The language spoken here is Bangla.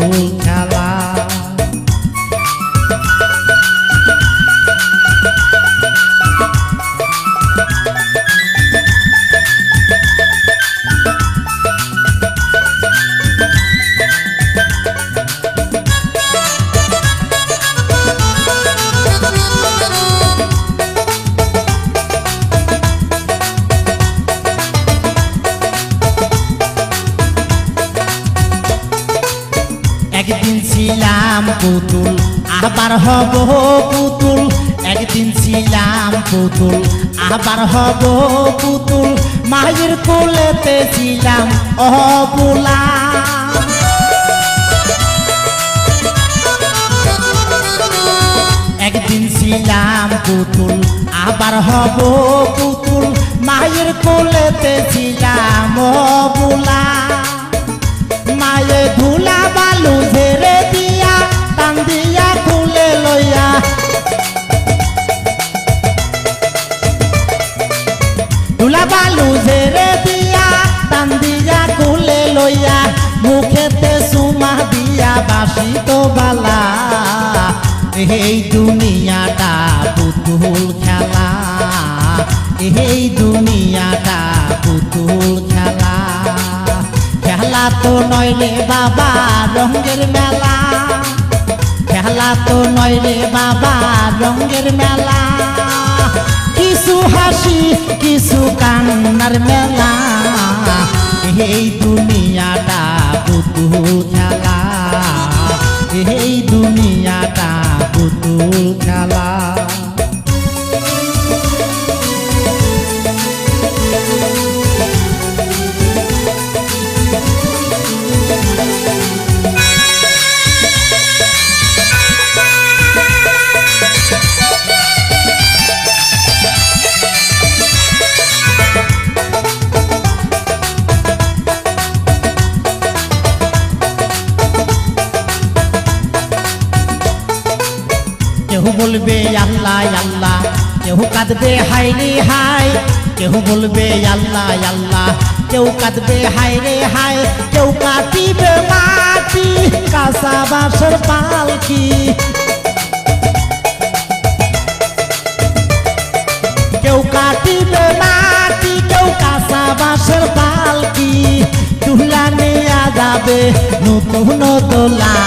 পুতুল একদিন ছিলাম পুতুল আবার হব পুতুল। একদিন ছিলাম পুতুল আবার হব পুতুল। মায়ের কোলেতে ছিলাম অবুলা একদিন ছিলাম পুতুল আবার হব পুতুল। মায়ের কোলেতে ছিলাম অবুলা মায়ে ধুলা ধুলা বালু ঝেড়ে দিয়া টান দিয়া খুলে লইয়া, মুখেতে সুমা দিয়া বাসি তো বালা। এই দুনিয়াটা পুতুল খেলা। এই দুনিয়াটা পুতুল খেলা। খেলা তো রে বাবা, রঙের মেলা। খেলা তো রে বাবা, রঙের মেলা। কিছু হাসি মেলা এই দুনিয়াটা পুতুল কেউ বলবে আল্লাহ আল্লাহ। কেউ কাঁদবে হাই রে হাই কেউ বলবে আল্লাহ আল্লাহ। কেউ কাঁদবে হাই রে হাই কেউ কাটিবে মাটি, কাঁচা বাসর পালকি। কেউ কাটিবে মাটি, কেউ কাঁচা বাসের পালকি। তুলা নিয়ে যাবে নতুন এই